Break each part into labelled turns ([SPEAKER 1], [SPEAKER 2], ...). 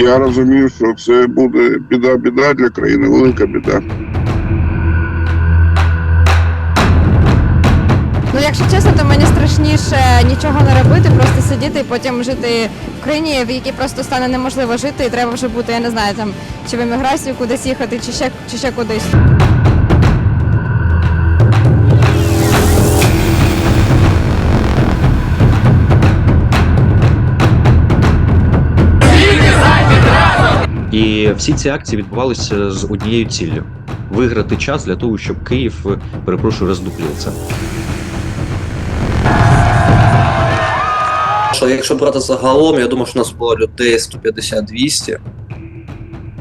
[SPEAKER 1] Я розумів, що це буде біда-біда для країни, велика біда.
[SPEAKER 2] Ну, якщо чесно, то мені страшніше нічого не робити, просто сидіти і потім жити в країні, в якій просто стане неможливо жити, і треба вже бути, я не знаю, там чи в еміграцію кудись їхати, чи ще чи ще кудись.
[SPEAKER 3] І всі ці акції відбувалися з однією ціллю виграти час для того, щоб Київ, перепрошую, роздуплівся.
[SPEAKER 4] Що якщо брати загалом, я думаю, що у нас було людей 150-200.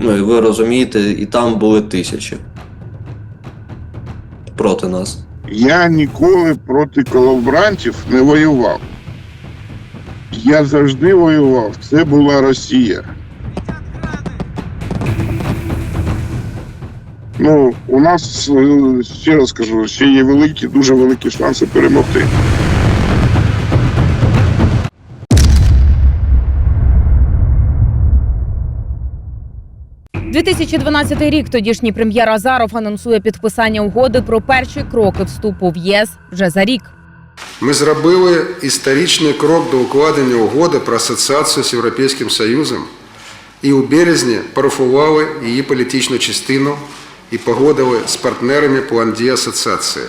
[SPEAKER 4] Ну і ви розумієте, і там були тисячі. Проти нас.
[SPEAKER 1] Я ніколи проти колаборантів не воював. Я завжди воював. Це була Росія. Ну, у нас, е, ще раз кажу, ще є великі, дуже великі шанси перемогти.
[SPEAKER 5] – 2012 рік тодішній прем'єр Азаров анонсує підписання угоди про перші кроки вступу в ЄС вже за рік.
[SPEAKER 6] Ми зробили історичний крок до укладення угоди про асоціацію з Європейським Союзом і у березні парафували її політичну частину і погодили з партнерами план дії асоціації.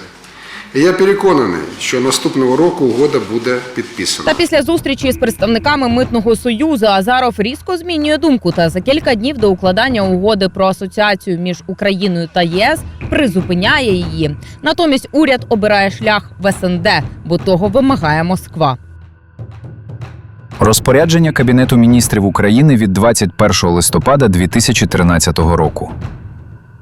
[SPEAKER 6] І я переконаний, що наступного року угода буде підписана.
[SPEAKER 5] Та після зустрічі з представниками митного союзу Азаров різко змінює думку та за кілька днів до укладання угоди про асоціацію між Україною та ЄС призупиняє її. Натомість уряд обирає шлях в СНД, бо того вимагає Москва.
[SPEAKER 7] Розпорядження Кабінету міністрів України від 21 листопада 2013 року.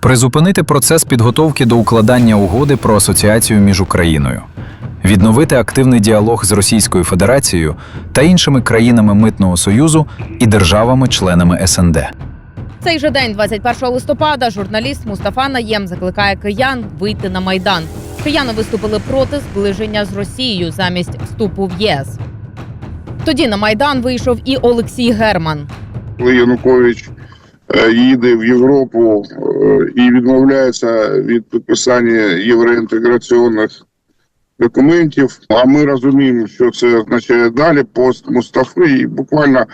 [SPEAKER 7] Призупинити процес підготовки до укладання угоди про асоціацію між Україною, відновити активний діалог з Російською Федерацією та іншими країнами Митного Союзу і державами-членами СНД.
[SPEAKER 5] Цей же день, 21 листопада, журналіст Мустафа Наєм закликає киян вийти на майдан. Кияни виступили проти зближення з Росією замість вступу в ЄС. Тоді на майдан вийшов і Олексій Герман.
[SPEAKER 1] Коли Янукович їде в Європу е, і відмовляється від підписання євроінтеграційних документів. А ми розуміємо, що це означає далі пост Мустафи, і буквально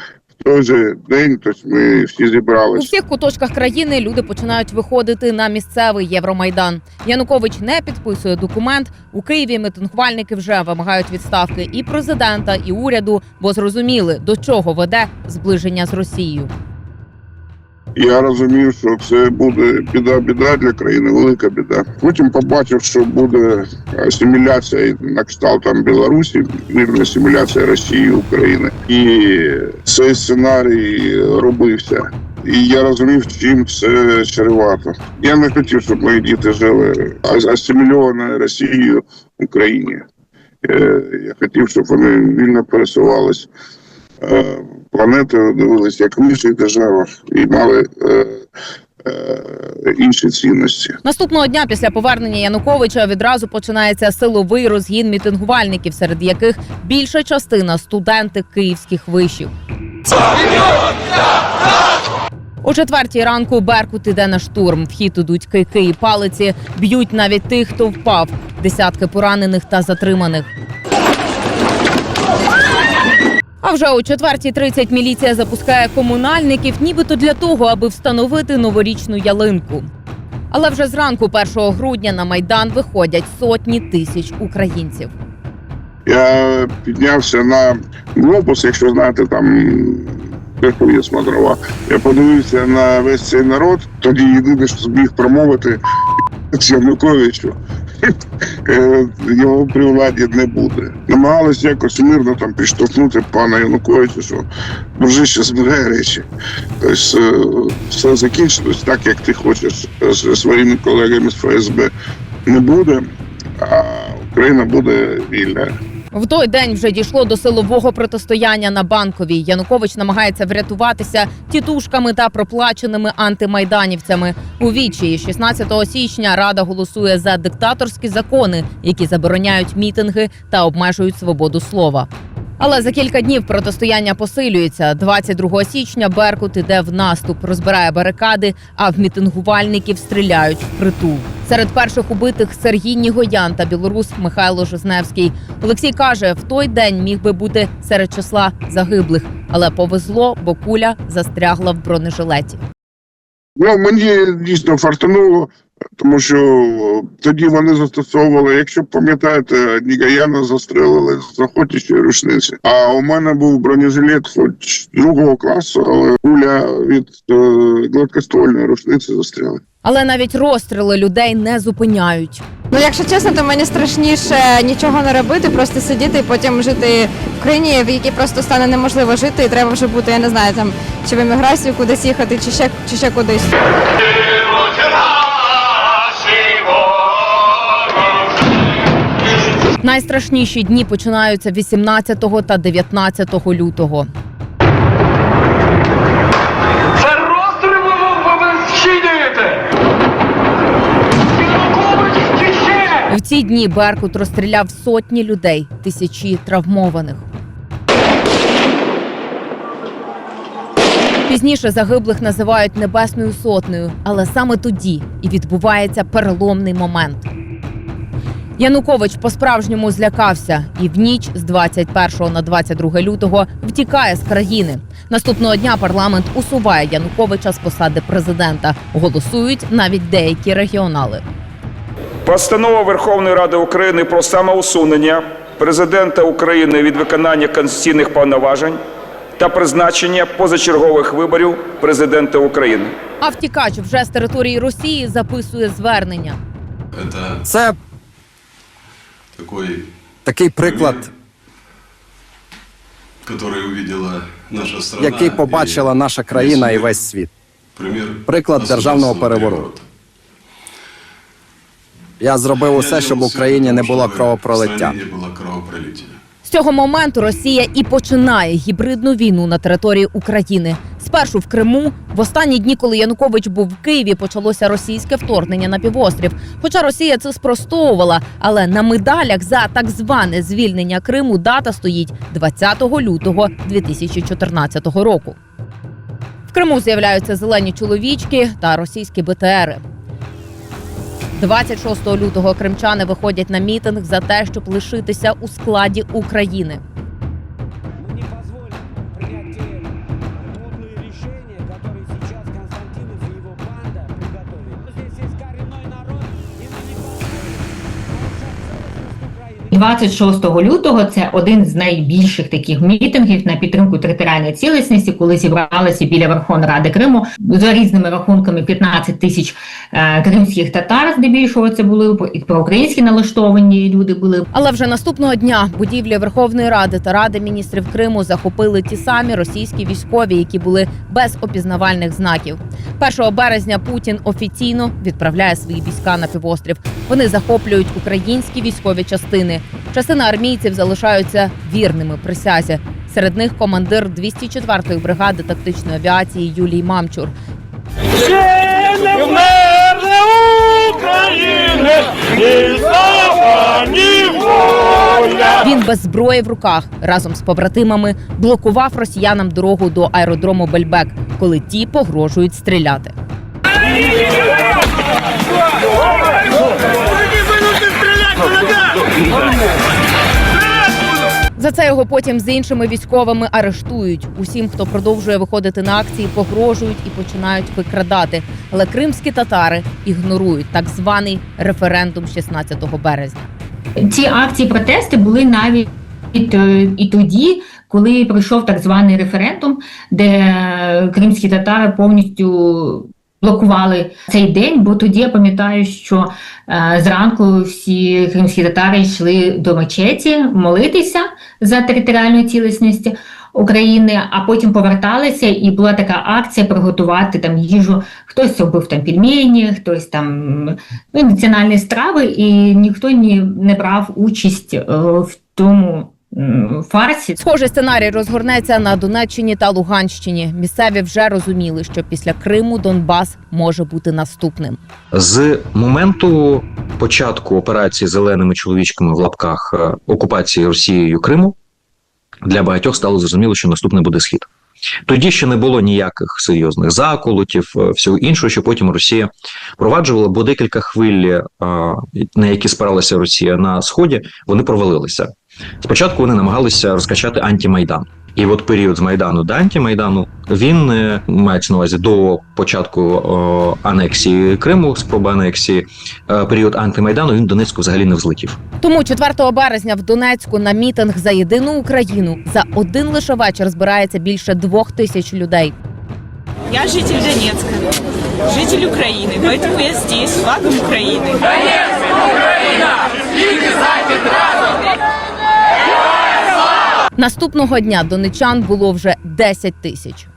[SPEAKER 1] той же день тобто ми всі
[SPEAKER 5] У всіх куточках країни люди починають виходити на місцевий Євромайдан. Янукович не підписує документ. У Києві мітингувальники вже вимагають відставки і президента, і уряду, бо зрозуміли, до чого веде зближення з Росією.
[SPEAKER 1] Я розумів, що це буде біда-біда для країни, велика біда. Потім побачив, що буде асиміляція на кшталт там Білорусі, вірна асиміляція Росії України. І цей сценарій робився. І я розумів, чим це чревато. Я не хотів, щоб мої діти жили ас- асимільованою Росією в Україні. Е, Я хотів, щоб вони вільно пересувались е, планети, дивились, як в інших державах, і мали е, е, інші цінності.
[SPEAKER 5] Наступного дня після повернення Януковича відразу починається силовий розгін мітингувальників, серед яких більша частина студенти київських вишів. О четвертій ранку Беркут іде на штурм. В хід ідуть кийки і палиці, б'ють навіть тих, хто впав. Десятки поранених та затриманих. А вже о 4.30 міліція запускає комунальників, нібито для того, аби встановити новорічну ялинку. Але вже зранку, 1 грудня, на майдан виходять сотні тисяч українців.
[SPEAKER 1] Я піднявся на глобус, якщо знаєте, там є смотрова. Я подивився на весь цей народ. Тоді єдине, що зміг промовити Януковичу. Е, Його при владі не буде. Намагалися якось мирно там підштовхнути пана Януковича, що дружище збирає речі. Тобто е, все закінчилось так, як ти хочеш з своїми колегами з ФСБ. Не буде, а Україна буде вільна.
[SPEAKER 5] В той день вже дійшло до силового протистояння на банковій. Янукович намагається врятуватися тітушками та проплаченими антимайданівцями. У вічі 16 січня рада голосує за диктаторські закони, які забороняють мітинги та обмежують свободу слова. Але за кілька днів протистояння посилюється. 22 січня Беркут іде в наступ, розбирає барикади, а в мітингувальників стріляють в притул. Серед перших убитих Сергій Нігоян та білорус Михайло Жизневський. Олексій каже, в той день міг би бути серед числа загиблих, але повезло, бо куля застрягла в бронежилеті.
[SPEAKER 1] Ну, мені дійсно фартануло, тому що тоді вони застосовували, якщо пам'ятаєте, Нігаяна застрелили з охотничої рушниці. А у мене був бронежилет хоч другого класу, але куля від е, гладкоствольної рушниці застряли.
[SPEAKER 5] Але навіть розстріли людей не зупиняють.
[SPEAKER 2] Ну, якщо чесно, то мені страшніше нічого не робити, просто сидіти і потім жити в країні, в якій просто стане неможливо жити, і треба вже бути, я не знаю, там чи в еміграцію кудись їхати, чи ще чи ще кудись.
[SPEAKER 5] Найстрашніші дні починаються 18 та 19 лютого. В ці дні Беркут розстріляв сотні людей, тисячі травмованих. Пізніше загиблих називають небесною сотнею, але саме тоді і відбувається переломний момент. Янукович по-справжньому злякався і в ніч з 21 на 22 лютого втікає з країни. Наступного дня парламент усуває Януковича з посади президента. Голосують навіть деякі регіонали.
[SPEAKER 8] Постанова Верховної Ради України про самоусунення президента України від виконання конституційних повноважень та призначення позачергових виборів президента України.
[SPEAKER 5] А втікач вже з території Росії записує звернення.
[SPEAKER 9] Це
[SPEAKER 10] такой
[SPEAKER 9] такий приклад,
[SPEAKER 10] который увидела наша страна.
[SPEAKER 9] який побачила наша країна і
[SPEAKER 10] весь
[SPEAKER 9] весь світ.
[SPEAKER 10] Пример
[SPEAKER 9] приклад державного
[SPEAKER 10] государственного
[SPEAKER 9] перевороту. Я зробив усе,
[SPEAKER 10] Я
[SPEAKER 9] щоб в
[SPEAKER 10] делал всё
[SPEAKER 9] Україні
[SPEAKER 10] для
[SPEAKER 9] не
[SPEAKER 10] того,
[SPEAKER 9] було
[SPEAKER 10] чтобы В
[SPEAKER 9] кровопролиття.
[SPEAKER 10] стране не было кровопролития.
[SPEAKER 5] З цього моменту Росія і починає гібридну війну на території України. Спершу в Криму, в останні дні, коли Янукович був в Києві, почалося російське вторгнення на півострів. Хоча Росія це спростовувала, але на медалях за так зване звільнення Криму дата стоїть 20 лютого 2014 року. В Криму з'являються зелені чоловічки та російські БТРи. 26 лютого кримчани виходять на мітинг за те, щоб лишитися у складі України.
[SPEAKER 11] 26 лютого це один з найбільших таких мітингів на підтримку територіальної цілісності, коли зібралися біля Верховної Ради Криму за різними рахунками 15 тисяч е, кримських татар, здебільшого це були і проукраїнські налаштовані люди були.
[SPEAKER 5] Але вже наступного дня будівлі Верховної Ради та Ради міністрів Криму захопили ті самі російські військові, які були без опізнавальних знаків. 1 березня Путін офіційно відправляє свої війська на півострів. Вони захоплюють українські військові частини. Частина армійців залишаються вірними присязі. Серед них командир 204-ї бригади тактичної авіації Юлій Мамчур. Він без зброї в руках разом з побратимами блокував росіянам дорогу до аеродрому Бельбек, коли ті погрожують стріляти. За це його потім з іншими військовими арештують. Усім, хто продовжує виходити на акції, погрожують і починають викрадати. Але кримські татари ігнорують так званий референдум 16 березня.
[SPEAKER 11] Ці акції протести були навіть е, і тоді, коли пройшов так званий референдум, де е, кримські татари повністю блокували цей день, бо тоді я пам'ятаю, що е, зранку всі кримські татари йшли до мечеті молитися за територіальну цілісність України, а потім поверталися, і була така акція приготувати там їжу. Хтось робив там пельмені, хтось там ну, національні страви, і ніхто ні, не брав участь е, в тому фарсі.
[SPEAKER 5] Схожий сценарій розгорнеться на Донеччині та Луганщині. Місцеві вже розуміли, що після Криму Донбас може бути наступним.
[SPEAKER 3] З моменту початку операції зеленими чоловічками в лапках е, окупації Росією Криму для багатьох стало зрозуміло, що наступне буде схід. Тоді ще не було ніяких серйозних заколотів, е, всього іншого, що потім Росія проваджувала, бо декілька хвиль, е, на які спиралася Росія на сході, вони провалилися. Спочатку вони намагалися розкачати антимайдан. І от період з Майдану до антимайдану він е, мається на увазі до початку о, анексії Криму, спроби анексії, е, період антимайдану він в Донецьку взагалі не взлетів.
[SPEAKER 5] Тому 4 березня в Донецьку на мітинг за єдину Україну за один лише вечір збирається більше двох тисяч людей.
[SPEAKER 12] Я житель Донецка, житель Украины, поэтому я здесь, с флагом Украины.
[SPEAKER 5] Наступного дня донечан було вже 10 тисяч.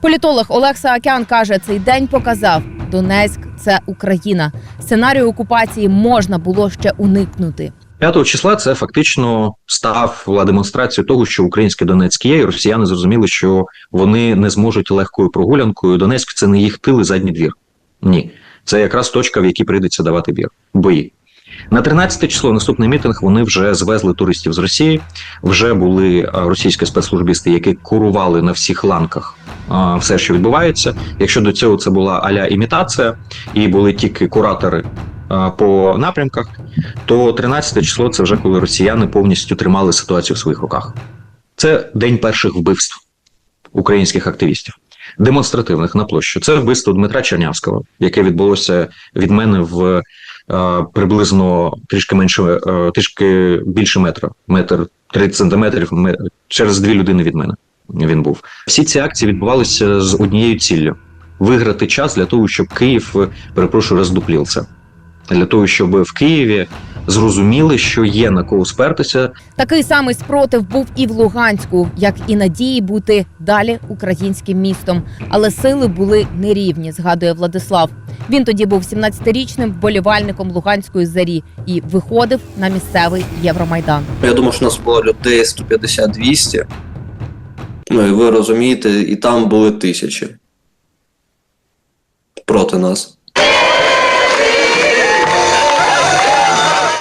[SPEAKER 5] Політолог Олег Саакян каже, цей день показав Донецьк це Україна. Сценарію окупації можна було ще уникнути.
[SPEAKER 3] 5 числа це фактично став демонстрацією того, що українське Донецьк є, і росіяни зрозуміли, що вони не зможуть легкою прогулянкою. Донецьк це не їх тил і задній двір. Ні, це якраз точка, в якій прийдеться давати бір бої. На 13 число наступний мітинг вони вже звезли туристів з Росії. Вже були російські спецслужбісти, які курували на всіх ланках все, що відбувається. Якщо до цього це була аля імітація, і були тільки куратори по напрямках, то 13 число це вже коли росіяни повністю тримали ситуацію в своїх руках. Це день перших вбивств українських активістів. Демонстративних на площу. Це вбивство Дмитра Чернявського, яке відбулося від мене в е, приблизно трішки менше, е, трішки більше метра, метр 30 сантиметрів, ме- через дві людини від мене. Він був. Всі ці акції відбувалися з однією ціллю: виграти час для того, щоб Київ, е, перепрошую, роздуплівся. Для того, щоб в Києві зрозуміли, що є на кого спертися,
[SPEAKER 5] Такий самий спротив був і в Луганську, як і надії бути далі українським містом. Але сили були нерівні, згадує Владислав. Він тоді був 17-річним вболівальником Луганської зарі і виходив на місцевий Євромайдан.
[SPEAKER 4] Я думаю, що нас було людей 150-200. Ну і ви розумієте, і там були тисячі проти нас.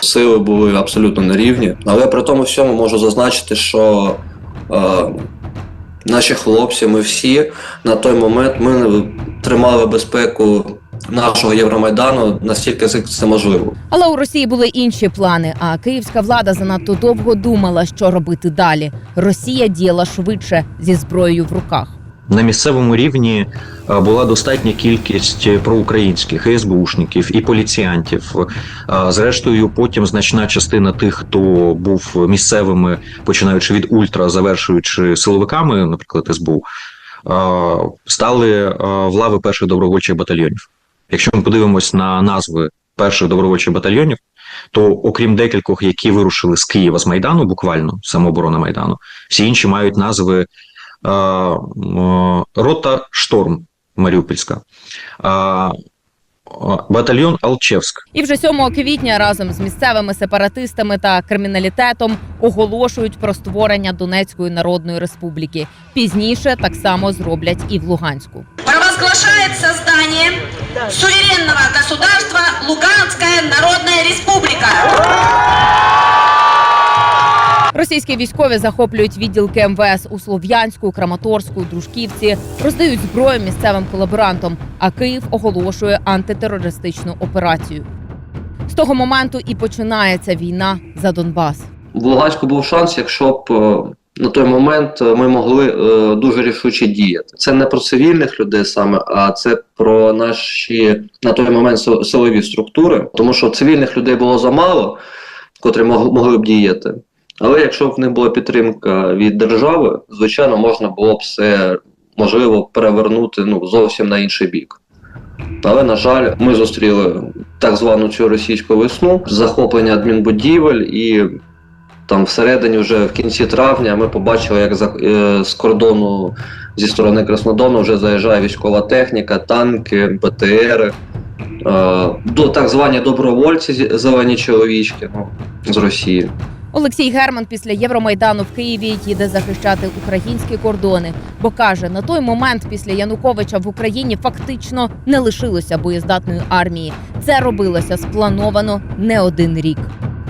[SPEAKER 4] Сили були абсолютно на рівні. Але при тому всьому можу зазначити, що е, наші хлопці, ми всі на той момент ми тримали безпеку нашого Євромайдану настільки це можливо.
[SPEAKER 5] Але у Росії були інші плани. А київська влада занадто довго думала, що робити далі. Росія діяла швидше зі зброєю в руках.
[SPEAKER 3] На місцевому рівні е, була достатня кількість проукраїнських і СБУшників і поліціянтів. Е, Зрештою, потім значна частина тих, хто був місцевими, починаючи від ультра, завершуючи силовиками, наприклад, СБУ, е, стали е, в лави перших добровольчих батальйонів. Якщо ми подивимось на назви перших добровольчих батальйонів, то окрім декількох, які вирушили з Києва з Майдану, буквально самооборона Майдану, всі інші мають назви е, е, Рота Шторм Маріупольська, батальйон Алчевськ.
[SPEAKER 5] І вже 7 квітня разом з місцевими сепаратистами та криміналітетом оголошують про створення Донецької Народної Республіки. Пізніше так само зроблять і в Луганську.
[SPEAKER 12] Провозглашает создание суверенного государства Луганская Народная Республика.
[SPEAKER 5] Російські військові захоплюють відділки МВС у Слов'янську, Краматорську, Дружківці, роздають зброю місцевим колаборантам. А Київ оголошує антитерористичну операцію. З того моменту і починається війна за Донбас.
[SPEAKER 4] В Луганську був шанс, якщо б е, на той момент е, ми могли е, дуже рішуче діяти. Це не про цивільних людей саме, а це про наші на той момент сил- силові структури, тому що цивільних людей було замало, котрі могли б діяти. Але якщо б них була підтримка від держави, звичайно, можна було б все можливо перевернути ну, зовсім на інший бік. Але, на жаль, ми зустріли так звану цю російську весну, захоплення адмінбудівель, і там всередині, вже в кінці травня, ми побачили, як за, е, з кордону зі сторони Краснодону вже заїжджає військова техніка, танки, БТРи. Е, до так звані добровольці зелені чоловічки ну, з Росії.
[SPEAKER 5] Олексій Герман після Євромайдану в Києві їде захищати українські кордони, бо каже, на той момент після Януковича в Україні фактично не лишилося боєздатної армії. Це робилося сплановано не один рік.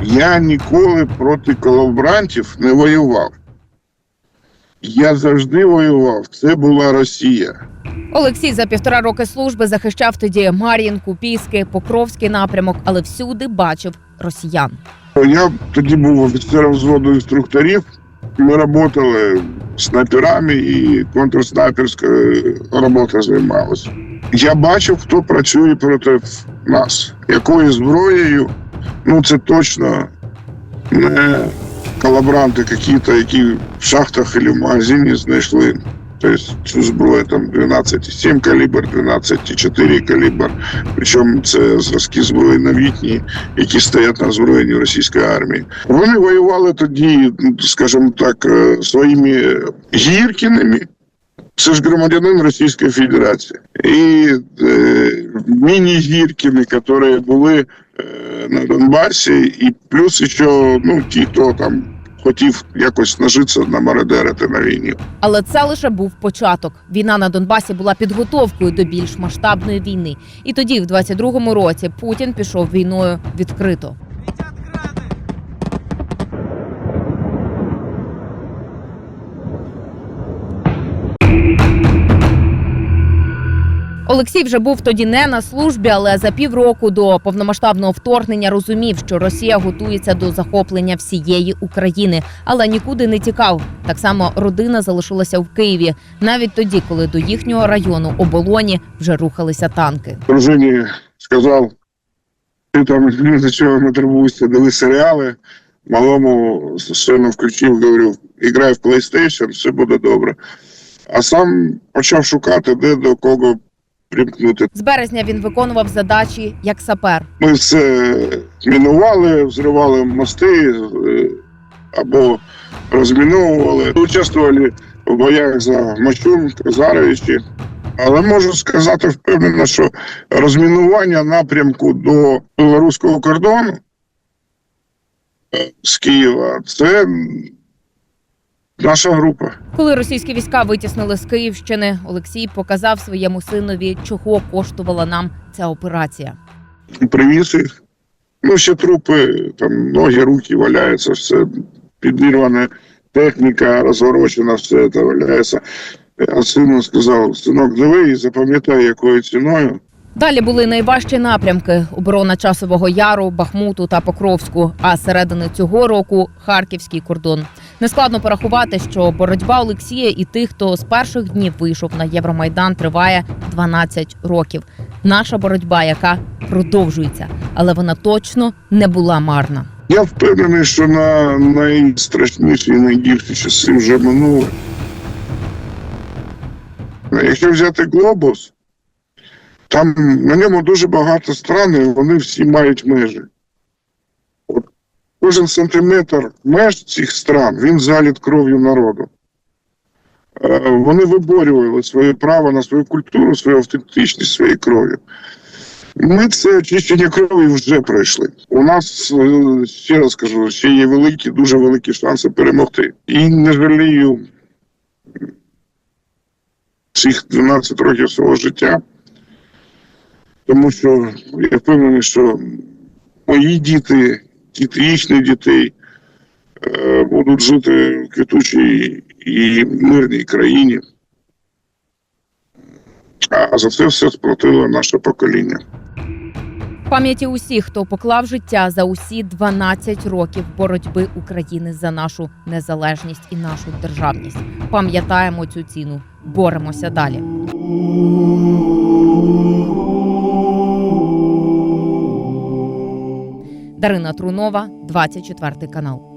[SPEAKER 1] Я ніколи проти колаборантів не воював. Я завжди воював. Це була Росія.
[SPEAKER 5] Олексій за півтора роки служби захищав тоді Мар'їнку, Піски, Покровський напрямок, але всюди бачив росіян.
[SPEAKER 1] Я тоді був офіцером взводу інструкторів. Ми працювали снайперами і контрснайперською роботою займалися. Я бачив, хто працює проти нас. Якою зброєю, ну це точно не колаборанти якісь, які в шахтах або в магазині знайшли. Тобто цю зброю там 12,7 калібр, 12,4 калібр. Причому це зразки зброї новітні, які стоять на озброєнні російської армії. Вони воювали тоді, ну, скажімо так, е, своїми гіркінами. Це ж громадянин Російської Федерації. І е, міні-гіркіни, які були е, на Донбасі, і плюс ще ну, ті, хто там хотів якось нажитися на мародерити на війні.
[SPEAKER 5] Але це лише був початок. Війна на Донбасі була підготовкою до більш масштабної війни. І тоді, в 22-му році, Путін пішов війною відкрито. Олексій вже був тоді не на службі, але за півроку до повномасштабного вторгнення розумів, що Росія готується до захоплення всієї України, але нікуди не тікав. Так само родина залишилася в Києві, навіть тоді, коли до їхнього району оболоні вже рухалися танки.
[SPEAKER 1] дружині сказав, ти там ні за чого не турбуйся, дивись серіали. Малому сину включив, говорю, грай в PlayStation, все буде добре. А сам почав шукати, де до кого примкнути.
[SPEAKER 5] З березня він виконував задачі як сапер.
[SPEAKER 1] Ми все мінували, взривали мости е, або розміновували. Участвували в боях за Мачун, Казаровичі. Але можу сказати впевнено, що розмінування напрямку до білоруського кордону е, з Києва це наша група.
[SPEAKER 5] Коли російські війська витіснили з Київщини, Олексій показав своєму синові, чого коштувала нам ця операція.
[SPEAKER 1] Привіз їх. Ну, ще трупи, там ноги, руки валяються, все підірване, техніка розворочена, все це валяється. А сину сказав, синок, диви і запам'ятай, якою ціною.
[SPEAKER 5] Далі були найважчі напрямки: оборона часового яру, Бахмуту та Покровську. А середини цього року харківський кордон. Нескладно порахувати, що боротьба Олексія і тих, хто з перших днів вийшов на Євромайдан, триває 12 років. Наша боротьба, яка продовжується, але вона точно не була марна.
[SPEAKER 1] Я впевнений, що на найстрашніші і найгірші часи вже минули. Якщо взяти глобус, там на ньому дуже багато стран, і вони всі мають межі. Кожен сантиметр меж цих стран він заліт кров'ю народу. Е, Вони виборювали своє право на свою культуру, свою автентичність, своєю кров'ю. Ми це очищення крові вже пройшли. У нас е, ще раз кажу, ще є великі, дуже великі шанси перемогти. І не жалію цих 12 років свого життя, тому що я впевнений, що мої діти їхніх дітей е, будуть жити в квітучій і мирній країні. А за це все сплатило наше покоління.
[SPEAKER 5] Пам'яті усіх, хто поклав життя за усі 12 років боротьби України за нашу незалежність і нашу державність. Пам'ятаємо цю ціну, боремося далі. Дарина Трунова, 24 канал.